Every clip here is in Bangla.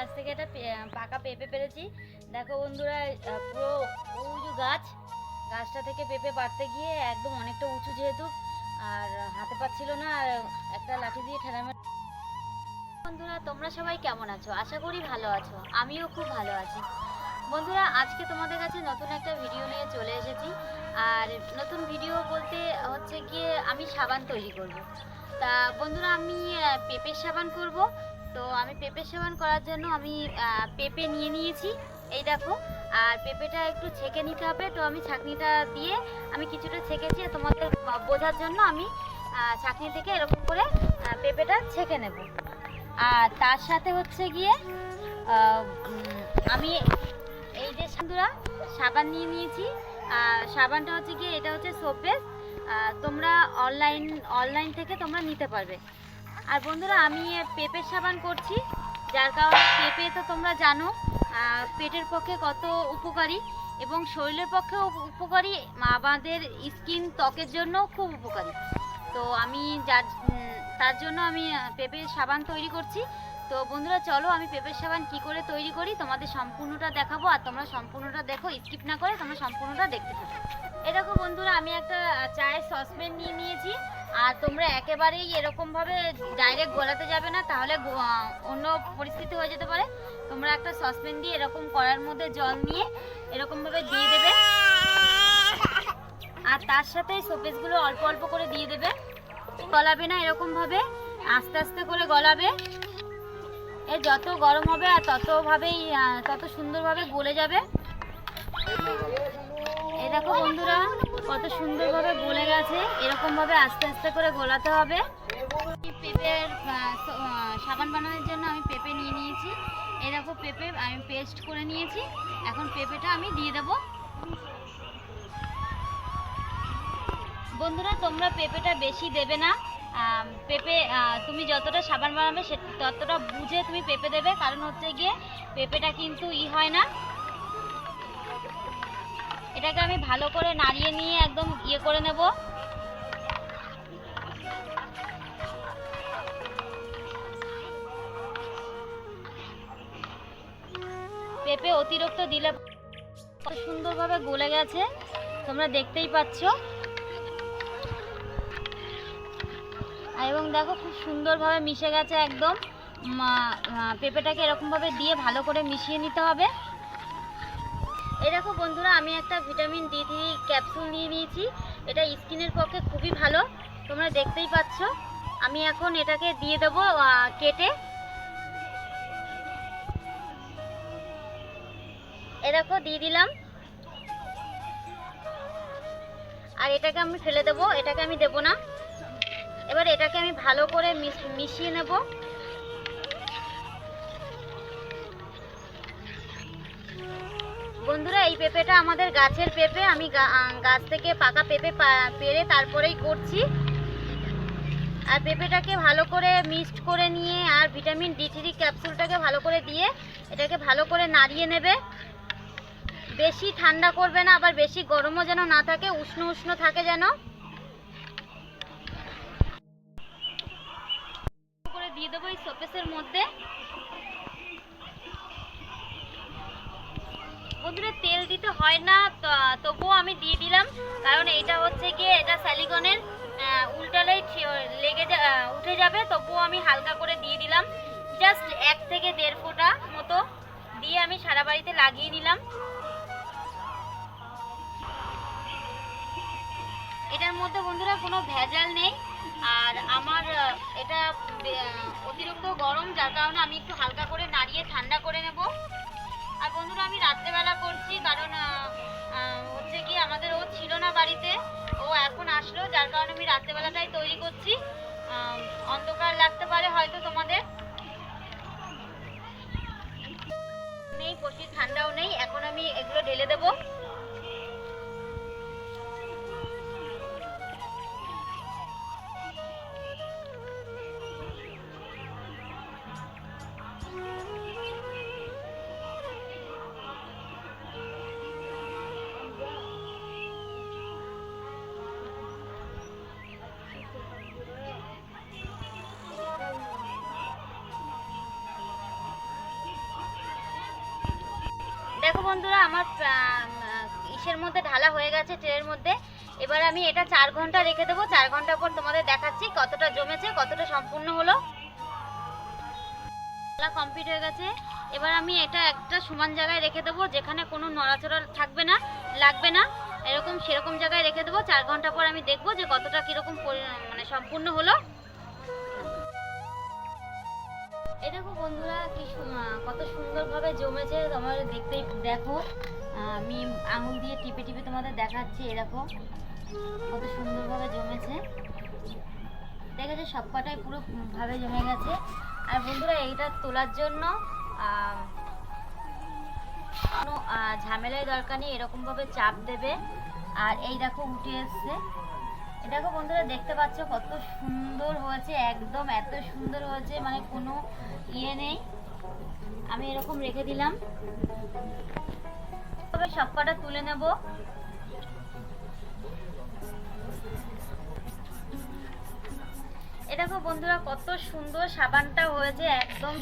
গাছ থেকে একটা পাকা পেঁপে পেরেছি। দেখো বন্ধুরা পুরো উঁচু গাছ। গাছটা থেকে পেঁপে পাড়তে গিয়ে একদম অনেকটা উঁচু যেহেতু। আর হাতে পাচ্ছিল না, আর একটা লাঠি দিয়ে ঠেলা মার- বন্ধুরা, তোমরা সবাই কেমন আছো? আশা করি ভালো আছো। আমিও খুব ভালো আছি। বন্ধুরা, আজকে তোমাদের কাছে নতুন একটা ভিডিও নিয়ে চলে এসেছি। আর নতুন ভিডিও বলতে হচ্ছে গিয়ে আমি সাবান তৈরি করব। তা বন্ধুরা, আমি পেঁপের সাবান করব। তো আমি পেঁপের সাবান করার জন্য আমি পেঁপে নিয়ে নিয়েছি। এই দেখো, আর পেঁপেটা একটু ছেঁকে নিতে হবে। তো আমি ছাঁকনিটা দিয়ে আমি কিছুটা ছেঁকেছি তোমাদের বোঝার জন্য আমি ছাঁকনি থেকে এরকম করে পেঁপেটা ছেঁকে নেব। আর তার সাথে হচ্ছে গিয়ে আমি এই যে বন্ধুরা সাবান নিয়ে নিয়েছি। সাবানটা হচ্ছে গিয়ে, এটা হচ্ছে সোপ বেস তোমরা অনলাইন অনলাইন থেকে তোমরা নিতে পারবে। আর বন্ধুরা, আমি পেঁপের সাবান করছি। যার কারণে পেঁপে তো তোমরা জানো পেটের পক্ষে কত উপকারী এবং শরীরের পক্ষেও উপ- উপকারী। আমাদের স্কিন ত্বকের জন্য খুব উপকারী। তো আমি যার তার জন্য আমি পেঁপের সাবান তৈরি করছি। তো বন্ধুরা, চলো আমি পেঁপের সাবান কি করে তৈরি করি? তোমাদের সম্পূর্ণটা দেখাবো আর তোমরা সম্পূর্ণটা দেখো। স্কিপ না করে তোমরা সম্পূর্ণটা দেখতে থাকো। দেখো বন্ধুরা, আমি একটা চায়ের সসপ্যান নিয়ে নিয়েছি। আর তোমরা একেবারেই এরকমভাবে ডাইরেক্ট গলাতে যাবে না, তাহলে অন্য পরিস্থিতি হয়ে যেতে পারে। তোমরা একটা সসপ্যান দিয়ে এরকম কড়ার মধ্যে জল নিয়ে এরকমভাবে দিয়ে দেবে। আর তার সাথে শোকেসগুলো অল্প অল্প করে দিয়ে দেবে। গলাবে না এরকমভাবে আস্তে আস্তে করে গলাবে। এ যত গরম হবে আর ততভাবেই তত সুন্দরভাবে গলে যাবে। এ দেখো বন্ধুরা কত সুন্দরভাবে গলে গেছে, এরকমভাবে আস্তে আস্তে করে গোলাতে হবে। পেঁপের সাবান বানানোর জন্য আমি পেঁপে নিয়ে নিয়েছি। এই দেখো পেঁপে আমি পেস্ট করে নিয়েছি। এখন পেঁপেটা আমি দিয়ে দেবো। বন্ধুরা, তোমরা পেঁপেটা বেশি দেবে না। পেঁপে তুমি যতটা সাবান বানাবে সে, ততটা বুঝে তুমি পেঁপে দেবে। কারণ হচ্ছে গিয়ে পেঁপেটা কিন্তু ই হয় না। এটাকে আমি ভালো করে নাড়িয়ে নিয়ে একদম ইয়ে করে নেব। পেঁপে অতিরিক্ত দিলে কত সুন্দরভাবে গলে গেছে, তোমরা দেখতেই পাচ্ছ। এবং দেখো খুব সুন্দরভাবে মিশে গেছে একদম। পেঁপেটাকে এরকমভাবে দিয়ে ভালো করে মিশিয়ে নিতে হবে। বন্ধুরা, আমি একটা ভিটামিন ডি থ্রি ক্যাপসুল নিয়ে নিয়েছি। এটা স্কিনের পক্ষে খুবই ভালো। তোমরা দেখতেই পাচ্ছ। আমি এখন এটাকে দিয়ে দেবো কেটে। এ দেখো, দিয়ে দিলাম। আর এটাকে আমি ফেলে দেবো। এটাকে আমি দেবো না। এবার এটাকে আমি ভালো করে মিশ- মিশিয়ে নেব। বন্ধুরা, এই পেঁপেটা আমাদের গাছের পেঁপে। আমি গাছ থেকে পাকা পেঁপে পেরে তারপরেই করছি। আর পেঁপেটাকে ভালো করে মিক্সড করে নিয়ে আর ভিটামিন ডি থ্রি ক্যাপসুলটাকে ভালো করে দিয়ে এটাকে ভালো করে নাড়িয়ে নেবে। বেশি ঠান্ডা করবে না, আবার বেশি গরমও যেন না থাকে, উষ্ণ উষ্ণ থাকে যেন। করে দিয়ে দেবো এই শোকেসের মধ্যে। বন্ধুরা তেল দিতে হয় না তবুও আমি দিয়ে দিলাম। কারণ এটা হচ্ছে গিয়ে, এটা স্যালিকনের উল্টালেই লেগে উঠে যাবে, তবুও আমি হালকা করে দিয়ে দিলাম। জাস্ট এক থেকে দেড় ফোঁটা মতো দিয়ে আমি সারা বাড়িতে লাগিয়ে নিলাম। এটার মধ্যে বন্ধুরা কোনো ভেজাল নেই। আর আমার এটা অতিরিক্ত গরম, যার কারণে আমি একটু হালকা করে নাড়িয়ে ঠান্ডা করে নেব। আর বন্ধুরা, আমি রাত্রেবেলা করছি, কারণ হচ্ছে কি, আমাদের ও ছিল না বাড়িতে, ও এখন আসলো, যার কারণে আমি রাত্রেবেলাটাই তৈরি করছি। অন্ধকার লাগতে পারে হয়তো তোমাদের। নেই প্রচুর ঠান্ডাও নেই, এখন আমি এগুলো ঢেলে দেবো। বন্ধুরা, আমার ইসের মধ্যে ঢালা হয়ে গেছে ট্রের মধ্যে। এবার আমি এটা চার ঘণ্টা রেখে দেবো। চার ঘণ্টা পর তোমাদের দেখাচ্ছি কতটা জমেছে, কতটা সম্পূর্ণ হলো। ঢালা কমপ্লিট হয়ে গেছে। এবার আমি এটা একটা সমান জায়গায় রেখে দেবো, যেখানে কোনো নড়াচড়া থাকবে না, লাগবে না। এরকম সেরকম জায়গায় রেখে দেবো। চার ঘণ্টা পর আমি দেখব যে কতটা কীরকম মানে সম্পূর্ণ হলো। দেখো বন্ধুরা, কি কত সুন্দরভাবে জমেছে তোমার দেখতেই দেখো। আমি আঙুল দিয়ে টিপে টিপে তোমাদের দেখাচ্ছি এরকম কত সুন্দরভাবে জমেছে। দেখেছ সব কটাই পুরো ভাবে জমে গেছে। আর বন্ধুরা, এইটা তোলার জন্য কোনো ঝামেলায় দরকার নেই, এরকমভাবে চাপ দেবে। আর এই দেখো, উঠে এসছে। দেখো বন্ধুরা, দেখতে পাচ্ছ কত সুন্দর হয়েছে, একদম এত সুন্দর হয়েছে মানে কোনো ইয়ে নেই। আমি এরকম রেখে দিলাম। তবে সব কটা তুলে নেব। এ দেখো বন্ধুরা, কত সুন্দর সাবানটা হয়েছে, একদম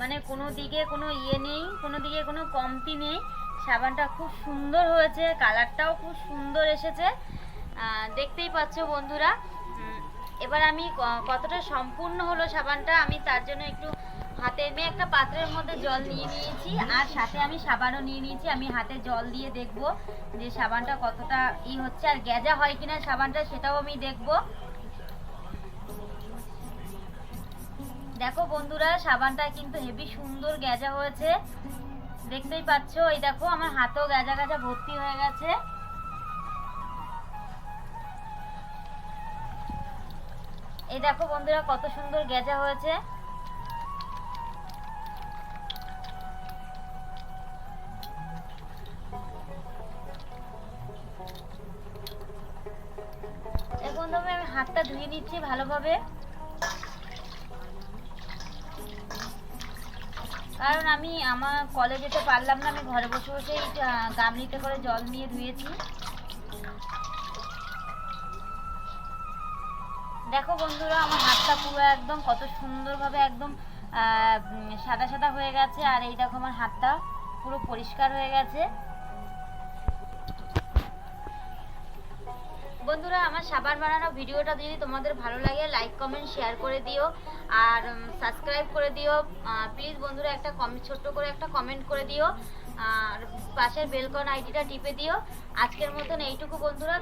মানে কোনো দিকে কোনো ইয়ে নেই, কোনো দিকে কোনো কমতি নেই। সাবানটা খুব সুন্দর হয়েছে, কালারটাও খুব সুন্দর এসেছে। দেখতেই পাচ্ছ বন্ধুরা। এবার আমি কতটা সম্পূর্ণ হলো সাবানটা, আমি তার জন্য একটু হাতে আমি একটা পাত্রের মধ্যে জল নিয়ে নিয়েছি, আর সাথে আমি সাবানও নিয়ে নিয়েছি। আমি হাতে জল দিয়ে দেখব যে সাবানটা কতটা ই হচ্ছে, আর গেজা হয় কিনা সাবানটা সেটাও আমি দেখব। দেখো বন্ধুরা, সাবানটা কিন্তু হেভি সুন্দর গেজা হয়েছে। দেখতেই পাচ্ছ, এই দেখো আমার হাতেও গেজা গেজা ভর্তি হয়ে গেছে। এই দেখো বন্ধুরা, কত সুন্দর গেজা হয়েছে। আমি হাতটা ধুয়ে নিচ্ছি ভালোভাবে। কারণ আমি আমার কলে যেতে পারলাম না, আমি ঘরে বসে বসেই গামলিতে করে জল নিয়ে ধুয়েছি। দেখো বন্ধুরা, আমার হাতটা পুরো একদম কত সুন্দরভাবে একদম সাদা সাদা হয়ে গেছে, আর এই দেখো আমার হাতটা পুরো পরিষ্কার হয়ে গেছে। বন্ধুরা, আমার সাবান বানানো ভিডিওটা যদি তোমাদের ভালো লাগে লাইক কমেন্ট শেয়ার করে দিও, আর সাবস্ক্রাইব করে দিও। প্লিজ বন্ধুরা, একটা কমেন্ট ছোট্ট করে একটা কমেন্ট করে দিও, আর পাশের বেলকন আইডিটা টিপে দিও। আজকের মতন এইটুকু বন্ধুরা